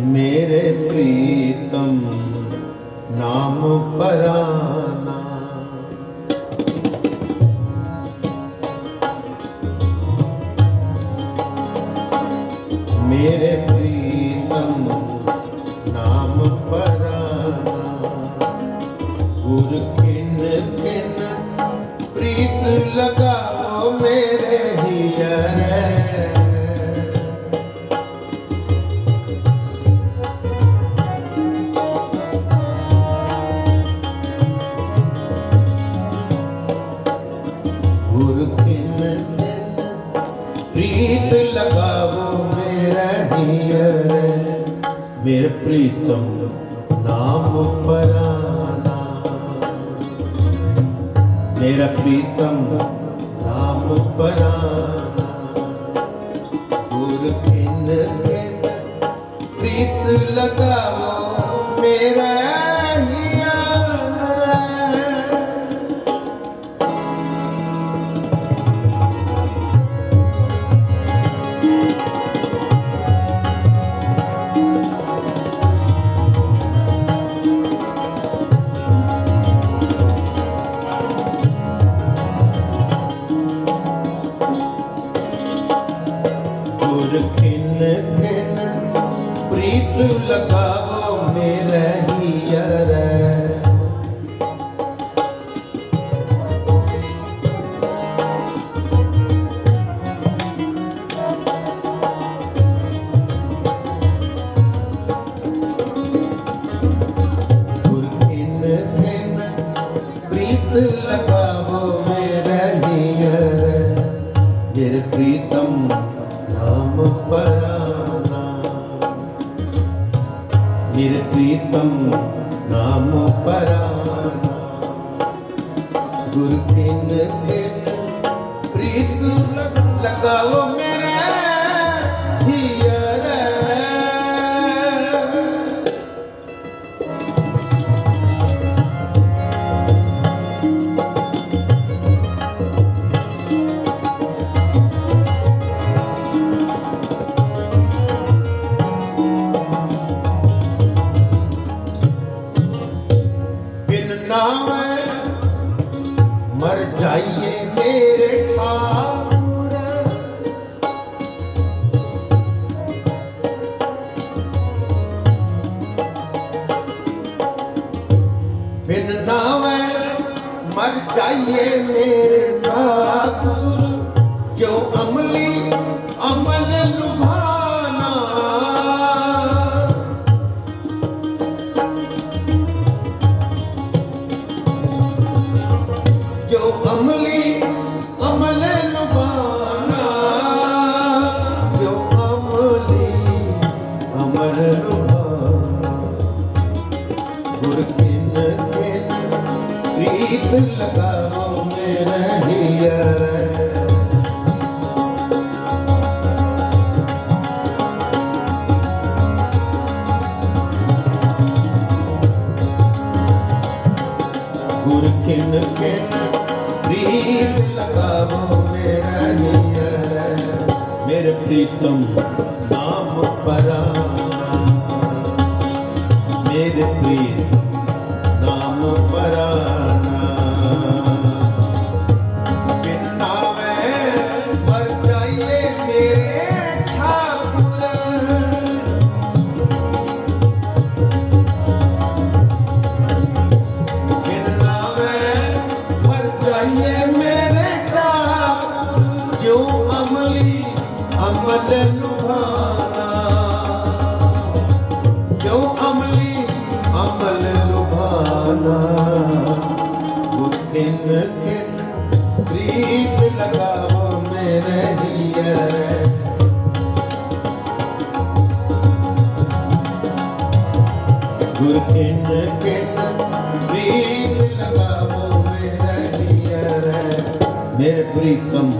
ਮੇਰੇ ਪ੍ਰੀਤਮ ਨਾਮ ਪਰਾਂ ਬਿਨ ਨਾਵੇਂ ਮਰ ਜਾਈਏ ਮੇਰੇ ਨਾਥ ਜੋ ਅਮਲੀ ਅਮਲ ਲੁਭਾ yeah. ਕਿਨ ਕਿਨ ਪ੍ਰੀਤ ਲਗਾਵੋ ਮੇਰਾ ਦੀਆ ਰੇ ਮੇਰੇ ਪ੍ਰੀਤਮ।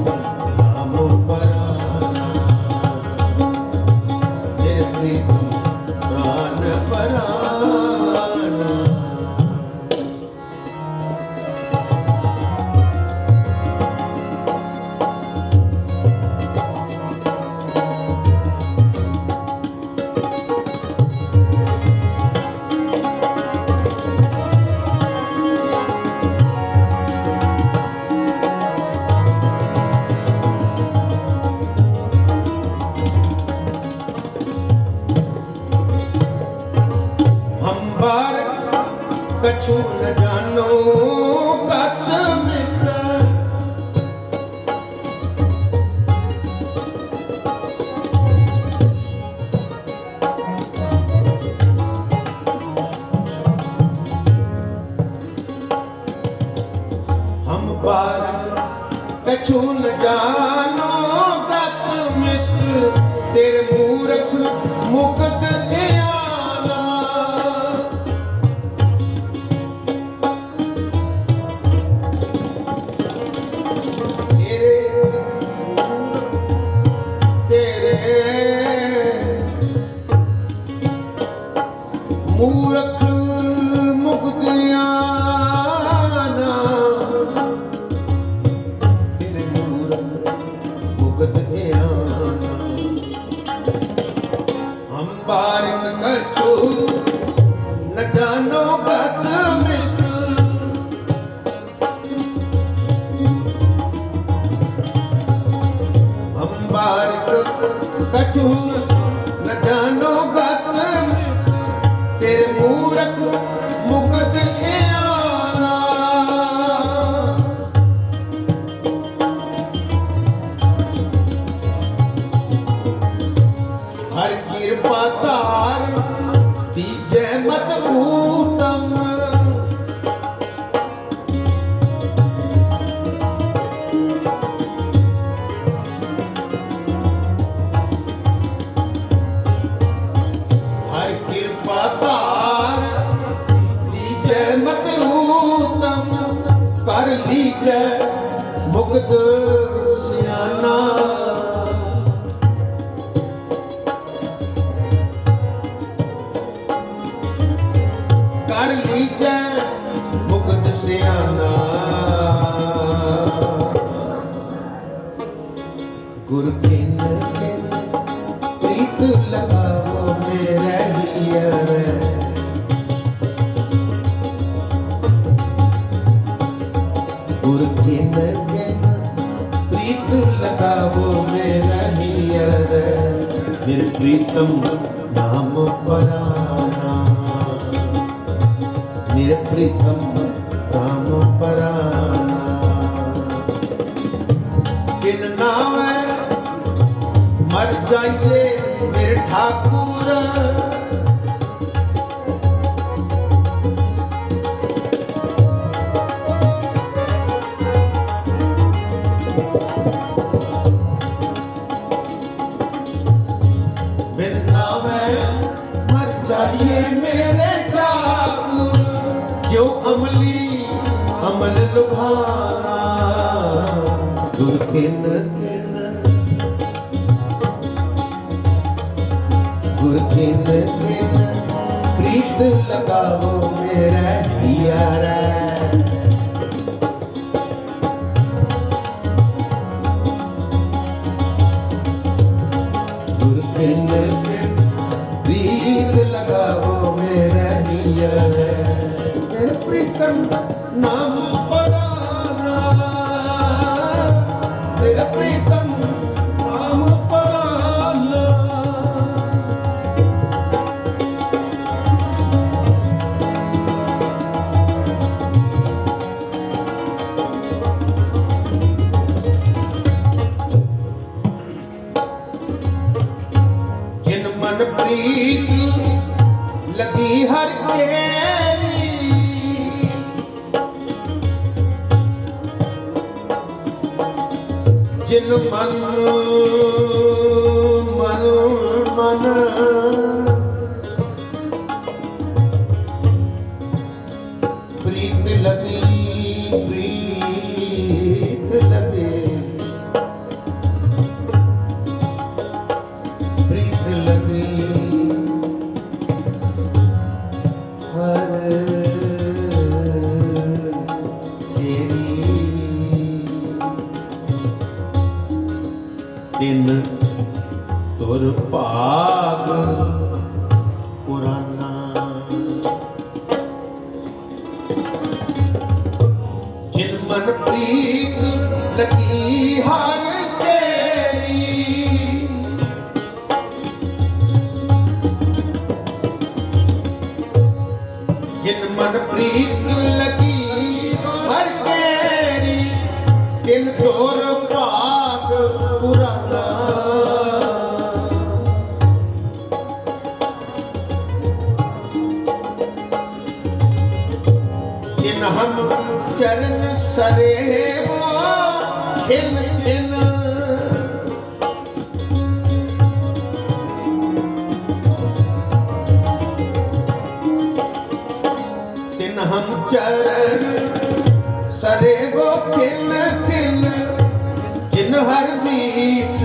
ਤੇਰੇ ਮੂਰਖ ਮੁਕਤ ਨਚਾਨੋ ਬਤ ਮਿਟ ਅੰਬਾਰਿਕ ਕਛੂ ਨਚਾਨੋ ਬਤ ਤੇਰੇ ਮੂਰਖ ನಿರ್ಪ್ರೀತಂ ನಾಮ ಪರಾಣ ನಿರ್ಪ್ರೀತಂ Thank you. का वो मेरा यारा ਪ੍ਰੀਤ ਲੱਗੀ ਹਰ ਕੇਲੀ ਜਿਨ ਮਨ ਮਨ ਮਨ ਕਿਨ ਮਨ ਪ੍ਰੀਤ ਲਗੀ, ਹਰ ਕੇਰੀ ਕਿਨ ਢੋਰ ਭਾਗ ਪੁਰਾਨਾ ਕਿਨ ਹਮ ਚਰਨ ਸਰੇਵੋ ਖਿਨ ਚਰਨ ਸਰੇ ਵੋ ਖਿਲ ਖਿਲ ਜਿਨ ਹਰ ਮੀਠ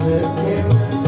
ਗੁਰ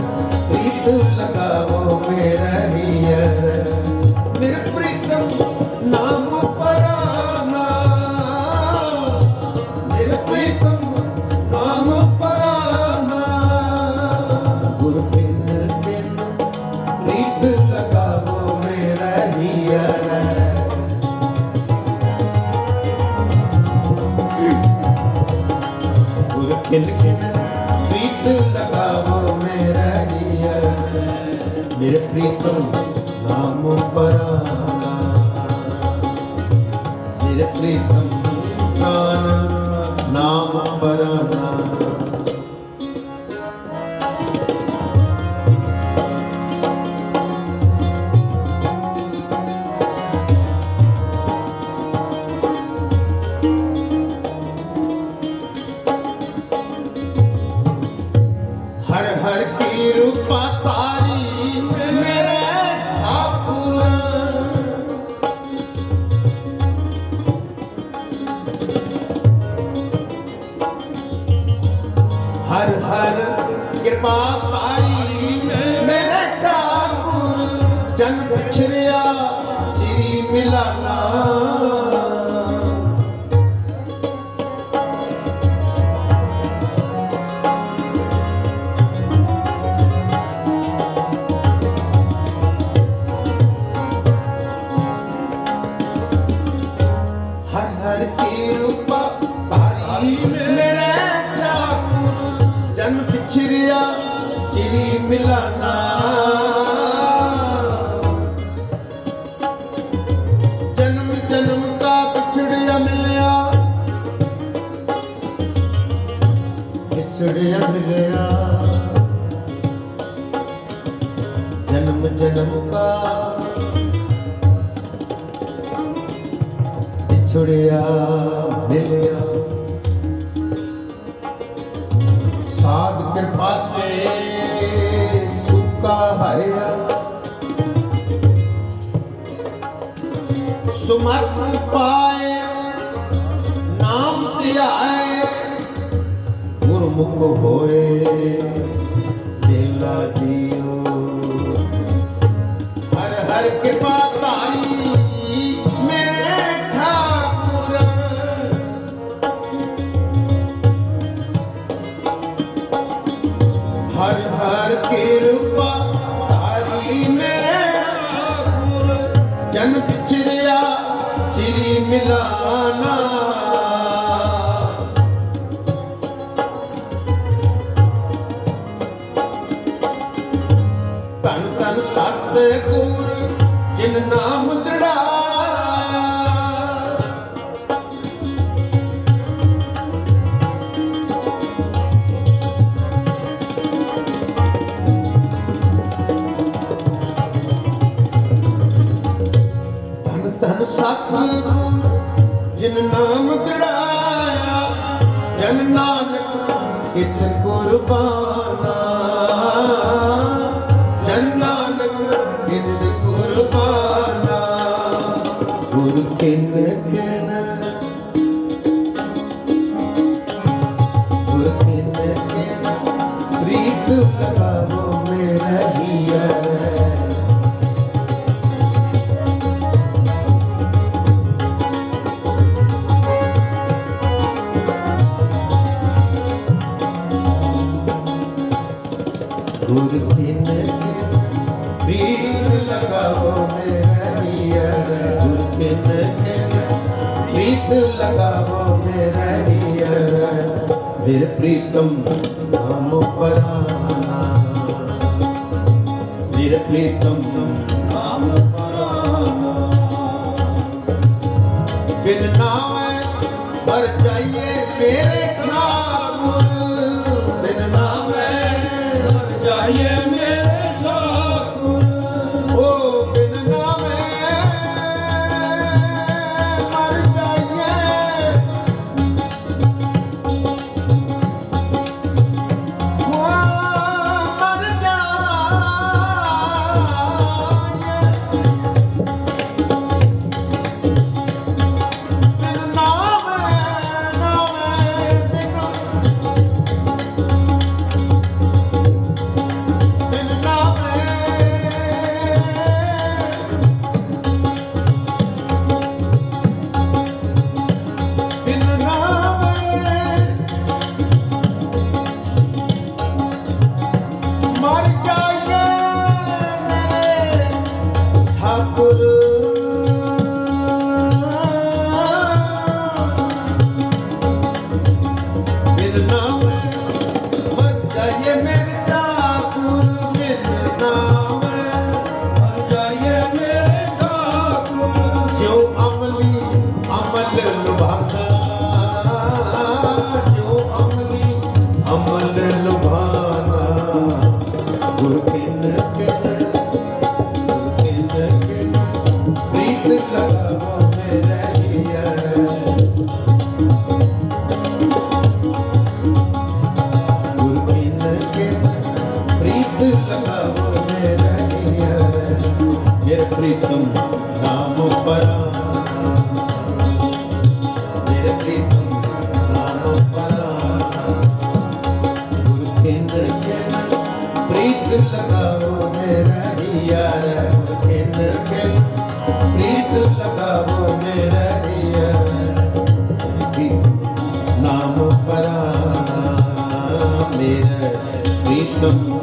ਮੇਰੇ ਪ੍ਰੀਤਮ ਕਿਰਪਾ ਤਾਰੀ ਮੇਰੇ ਠਾਕੁਰ ਜਨ ਵਿਛਰਿਆ ਚਿਰੀ ਮਿਲਾਨਾ ਜਨਮ ਜਨ ਪਿਛਰਿਆ ਚਿਰੀ ਮਿਲਾਨਾ। ਜਨਮ ਜਨਮ ਦਾ ਪਿਛੜਿਆ ਮਿਲਿਆ। ਪਿਛੜਿਆ ਮਿਲਿਆ। ਜਨਮ ਜਨਮ ਦਾ ਪਿਛੜਿਆ। ਸੁਕਾ ਹਰਿਆ ਸੁਮਤ ਪਾਏ ਨਾਮ ਧਿਆਏ ਗੁਰਮੁਖ ਹੋਏ ਮੇਲਾ ਜੀਓ ਹਰ ਹਰ ਕਿਰਪਾ ਧਾਰੀ ਮਿਲਾਨਾ। ਧੰਨ ਧੰਨ ਸਤ ਜਿਨ ਨਾਮ ਧੰਨ ਧੰਨ ਸਤ ਗੁਰ ਜਿਨ ਨਾਮ ਦ੍ਰਿੜਾਇਆ ਜਨ ਨਾਨਕ ਇਸ ਕੁਰਬਾਨਾ। ਜਨ ਨਾਨਕ ਇਸ ਕੁਰਬਾਨਾ। ਗੁਰ ਕਿਨ ਕਿਨ ਕਿਨ ਪ੍ਰੀਤ ਲਗਾਵੋ ਮੇਰਾ ਹੀਰ ਗੁਰ ਕਿਨ ਕਿਨ ਪ੍ਰੀਤ ਲਗਾਵੋ ਮੇਰਾ ਹੀਰ ਮੇਰੇ ਪ੍ਰੀਤਮ ਨਾਮ ਪਰਾਨਾ ਮੇਰੇ ਪ੍ਰੀਤਮ ਨਾਮ ਪਰਾਨਾ ਬਿਨ ਨਾਮੈ ਮਰ ਜਾਈਏ ਮੇਰੇ ਠਾਕੁਰ ਬਿਨ Working again. ਨਾਮ ਪਰਾਨਾ ਮੇਰਾ ਪ੍ਰੀਤਮ